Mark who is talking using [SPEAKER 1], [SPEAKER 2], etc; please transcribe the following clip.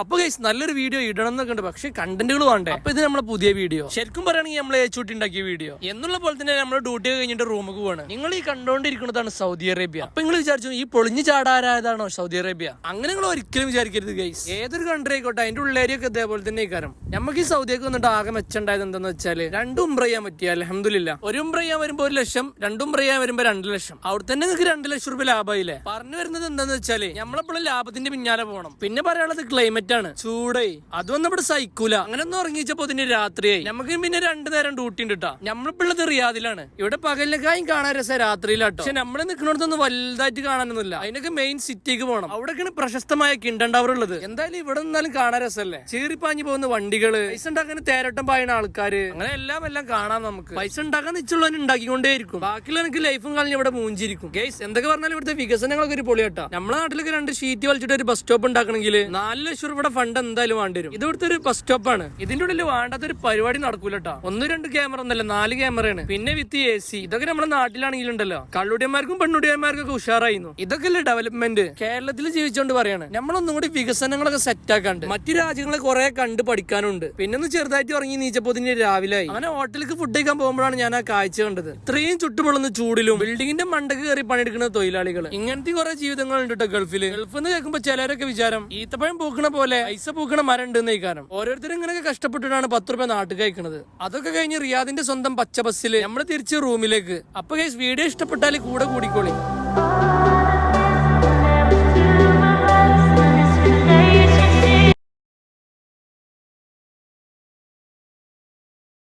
[SPEAKER 1] അപ്പൊ ഗൈസ് നല്ലൊരു വീഡിയോ ഇടണം എന്നൊക്കെ ഉണ്ട്. പക്ഷെ കണ്ടന്റുകൾ വേണ്ടേ? അപ്പൊ ഇത് നമ്മളെ പുതിയ വീഡിയോ ശരിക്കും പറയുകയാണെങ്കിൽ നമ്മൾ ചുട്ടി ഉണ്ടാക്കിയ വീഡിയോ എന്നുള്ള പോലെ തന്നെ നമ്മൾ ഡ്യൂട്ടി കഴിഞ്ഞിട്ട് റൂമുക്ക് പോവാണ്. നിങ്ങൾ ഈ കണ്ടുകൊണ്ടിരിക്കുന്നതാണ് സൗദി അറേബ്യ. അപ്പൊ നിങ്ങൾ വിചാരിച്ചു ഈ പൊളിഞ്ഞു ചാടാരായതാണോ സൗദി അറേബ്യ? അങ്ങനെ നിങ്ങൾ ഒരിക്കലും വിചാരിക്കരുത് ഗൈസ് ഏതൊരു കൺട്രി ആയിക്കോട്ടെ അതിന്റെ ഉള്ളേരിയൊക്കെ ഇതേപോലെ തന്നെ കാരണം നമുക്ക് ഈ സൗദിയൊക്കെ വന്നിട്ട് ആകെ മെച്ചുണ്ടായത് എന്താണെന്ന് വെച്ചാൽ രണ്ടും ഉംറ ചെയ്യാൻ പറ്റിയ അലഹമില്ല ഒരു ഉംറ ചെയ്യാൻ വരുമ്പോ ഒരു ലക്ഷം രണ്ടും ഉംറ ചെയ്യാൻ വരുമ്പോ രണ്ട് ലക്ഷം. അവിടെ തന്നെ നിങ്ങൾക്ക് രണ്ട് ലക്ഷം രൂപ ലാഭമായില്ലേ പറഞ്ഞു വരുന്നത് എന്താണെന്ന് വെച്ചാൽ നമ്മളെപ്പോഴും ലാഭത്തിന്റെ പിന്നാലെ പോകണം പിന്നെ പറയാനുള്ളത് ക്ലൈമറ്റ് ആണ് ചൂടേ. അതൊന്നും ഇവിടെ സഹിക്കൂല. അങ്ങനെ ഒന്നും ഉറങ്ങിച്ചപ്പോ ഇതിന് രാത്രിയായി. നമുക്ക് പിന്നെ രണ്ടു നേരം ഡ്യൂട്ടി ഉണ്ട് കേട്ടാ നമ്മളിപ്പുള്ളത് റിയാദിലാണ്. ഇവിടെ പകലിനേക്കായും കാണാൻ രസം രാത്രിയിലാട്ടോ പക്ഷെ നമ്മൾ നിൽക്കുന്നിടത്തൊന്നും വലുതായിട്ട് കാണാനൊന്നുമില്ല. അതിനൊക്കെ മെയിൻ സിറ്റിക്ക് പോകണം അവിടെയൊക്കെയാണ് പ്രശസ്തമായ കിണ്ടൻ ടവർ ഉള്ളത്. എന്തായാലും ഇവിടെ നിന്നാലും കാണാൻ രസമല്ലേ ചീറിപ്പാഞ്ഞു പോകുന്ന വണ്ടികൾ പൈസ ഉണ്ടാക്കാൻ തേരട്ടം പായുന്ന ആൾക്കാര് അങ്ങനെ എല്ലാം എല്ലാം കാണാം നമുക്ക്. പൈസ ഉണ്ടാക്കാൻ നിച്ചുള്ളവൻ ഉണ്ടാക്കിക്കൊണ്ടേയിരിക്കും. ബാക്കിയുള്ള എനിക്ക് ലൈഫും കളഞ്ഞ് ഇവിടെ മൂഞ്ചിരിക്കും. ഗേസ് എന്തൊക്കെ പറഞ്ഞാലും ഇവിടുത്തെ വികസനങ്ങളൊക്കെ ഒരു പൊളിയാട്ടോ. നമ്മളെ നാട്ടിലൊക്കെ രണ്ട് ഷീറ്റ് വലിച്ചിട്ട് ഒരു ബസ് സ്റ്റോപ്പ് ഉണ്ടാക്കണമെങ്കിൽ നാല് ലക്ഷം രൂപയുടെ ഫണ്ട് എന്തായാലും വേണ്ടി വരും ഇതിവിടുത്തെ ഒരു ബസ് സ്റ്റോപ്പാണ് ഇതിന്റെ ഉള്ളിൽ വേണ്ടാത്ത ഒരു പരിപാടി നടക്കൂലട്ടാ ഒന്ന് രണ്ട് ക്യാമറ ഒന്നല്ല നാല് ക്യാമറയാണ് പിന്നെ വിത്ത് എ സി ഇതൊക്കെ നമ്മുടെ നാട്ടിലാണെങ്കിലും ഉണ്ടല്ലോ കള്ളുടിയന്മാർക്കും പെണ്ണുടിയന്മാർക്കും ഒക്കെ ഉഷാറായിരുന്നു. ഇതൊക്കെ അല്ലേ ഡെവലപ്മെന്റ് കേരളത്തിൽ ജീവിച്ചോണ്ട് പറയാണ്. നമ്മളൊന്നും കൂടി വികസനങ്ങളൊക്കെ സെറ്റ് ആക്കാണ്ട്. മറ്റു രാജ്യങ്ങളെ കുറെ കണ്ട് പഠിക്കാനുണ്ട്. പിന്നെ ഒന്ന് ചെറുതായിട്ട് ഉറങ്ങി നീച്ചപ്പോ ഇതിന് രാവിലെ ആയി അങ്ങനെ ഹോട്ടലിലേക്ക് ഫുഡ് കഴിക്കാൻ പോകുമ്പോഴാണ് ഞാൻ ആ കാഴ്ച കണ്ടത്. ഇത്രയും ചുട്ടുപൊള്ളുന്ന ചൂടിലും ബിൽഡിങ്ങിന്റെ മണ്ടക്ക് കയറി പണിയെടുക്കുന്ന തൊഴിലാളികൾ ഇങ്ങനത്തെ കുറെ ജീവിതങ്ങൾ ഉണ്ട് കേട്ടോ ഗൾഫിൽ ഗൾഫിൽ നിന്ന് കേൾക്കുമ്പോ ചിലരൊക്കെ വിചാരം ഈത്തപ്പഴം പൂക്കണ പോലെ ഐസ പൂക്കണ മരം ഉണ്ട് കാരണം. ഓരോരുത്തരും ഇങ്ങനെയൊക്കെ കഷ്ടപ്പെട്ടിട്ടാണ് പത്ത് രൂപ നാട്ടിൽ കഴിക്കുന്നത് അതൊക്കെ കഴിഞ്ഞ് റിയാദിന്റെ സ്വന്തം പച്ച ബസ്സിൽ നമ്മൾ തിരിച്ച് റൂമിലേക്ക് അപ്പൊ ഗൈസ് വീഡിയോ ഇഷ്ടപ്പെട്ടാൽ കൂടെ കൂടിക്കോളി.